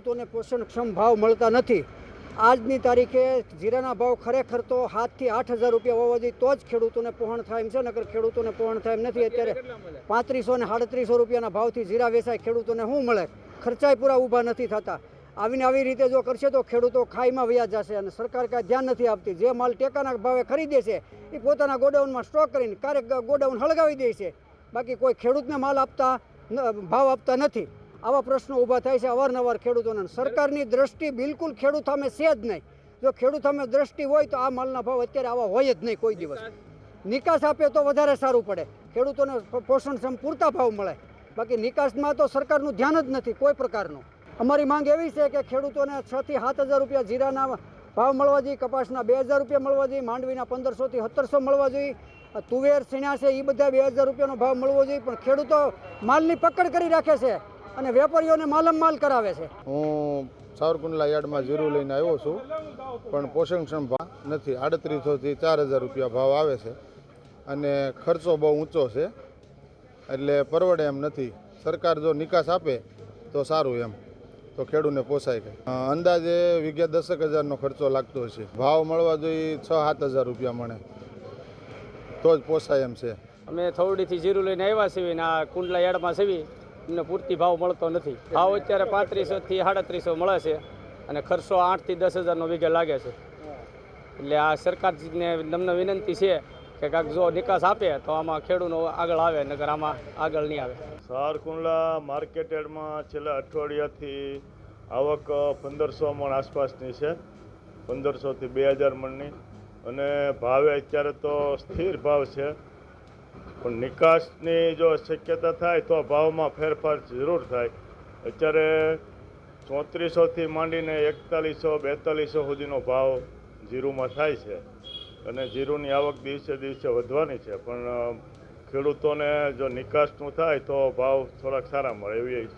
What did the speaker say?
ખેડૂતોને પોષણક્ષમ ભાવ મળતા નથી. આજની તારીખે જીરાના ભાવ ખરેખર તો સાતથી આઠ હજાર રૂપિયા હોવા જોઈએ તો જ ખેડૂતોને પહોંચ થાય એમ છે નકર ખેડૂતોને પહોંચ થાય એમ નથી. અત્યારે પાંત્રીસો ને સાડત્રીસો રૂપિયાના ભાવથી જીરા વેચાય ખેડૂતોને શું મળે? ખર્ચાય પૂરા ઊભા નથી થતા. આવીને આવી રીતે જો કરશે તો ખેડૂતો ખાઈમાં વ્યાજ જશે અને સરકાર કાંઈ ધ્યાન નથી આપતી. જે માલ ટેકાના ભાવે ખરીદે છે એ પોતાના ગોડાઉનમાં સ્ટોક કરીને ક્યારેક ગોડાઉન હળગાવી દે છે. બાકી કોઈ ખેડૂતને માલ આપતા ભાવ આપતા નથી. આવા પ્રશ્નો ઊભા થાય છે અવારનવાર ખેડૂતોને. સરકારની દ્રષ્ટિ બિલકુલ ખેડૂત સામે છે જ નહીં. જો ખેડૂત સામે દ્રષ્ટિ હોય તો આ માલના ભાવ અત્યારે આવા હોય જ નહીં કોઈ દિવસ. નિકાસ આપે તો વધારે સારું પડે. ખેડૂતોને પોષણ પોષણક્ષમ પૂરતા ભાવ મળે. બાકી નિકાસમાં તો સરકારનું ધ્યાન જ નથી કોઈ પ્રકારનું. અમારી માંગ એવી છે કે ખેડૂતોને છ થી સાત હજાર રૂપિયા જીરાના ભાવ મળવા જોઈએ, કપાસના બે હજાર રૂપિયા મળવા જોઈએ, માંડવીના પંદરસોથી સત્તરસો મળવા જોઈએ તુવેર સીણા છે એ બધા બે હજાર રૂપિયાનો ભાવ મળવો જોઈએ. પણ ખેડૂતો માલની પકડ કરી રાખે છે. અને વેપારીઓને માલમ માલ કરાવે છે. હું સાવરકુંડલા યાર્ડમાં જીરું લઈને આવ્યો છું પણ પોષણક્ષમ ભાવ નથી. આડત્રીસોથી ચાર હજાર રૂપિયા ભાવ આવે છે અને ખર્ચો બહુ ઊંચો છે એટલે પરવડે એમ નથી. સરકાર જો નિકાસ આપે તો સારું એમ તો ખેડૂતને પોસાય કે. અંદાજે વીઘે દસેક હજારનો ખર્ચો લાગતો છે ભાવ મળવા જોઈએ છ સાત હજાર રૂપિયા મળે તો જ પોસાય એમ છે. અમે થોડીથી જીરું લઈને આવ્યા છીએ ને આ કુંડલા યાર્ડમાં સીવી અમને પૂરતી ભાવ મળતો નથી. ભાવ અત્યારે પાંત્રીસોથી સાડત્રીસો મળે છે અને ખર્ચો આઠથી દસ હજારનો વીઘે લાગે છે. એટલે આ સરકારને તમને વિનંતી છે કે કાંક જો નિકાસ આપે તો આમાં ખેડૂતો આગળ આવે, નકર આમાં આગળ નહીં આવે. સારકુંડલા માર્કેટેડમાં છેલ્લા અઠવાડિયાથી આવક પંદરસો મણ આસપાસની છે. પંદરસોથી બે હજાર મણની. અને ભાવે અત્યારે તો સ્થિર ભાવ છે. પણ નિકાસની જો શક્યતા થાય તો ભાવમાં ફેરફાર જરૂર થાય. અત્યારે ચોત્રીસોથી માંડીને એકતાલીસો, બેતાલીસો સુધીનો ભાવ જીરુમાં થાય છે અને જીરુની આવક દિવસે દિવસે વધવાની છે. પણ ખેડૂતોને જો નિકાસનું થાય તો ભાવ થોડાક સારા મળે એવી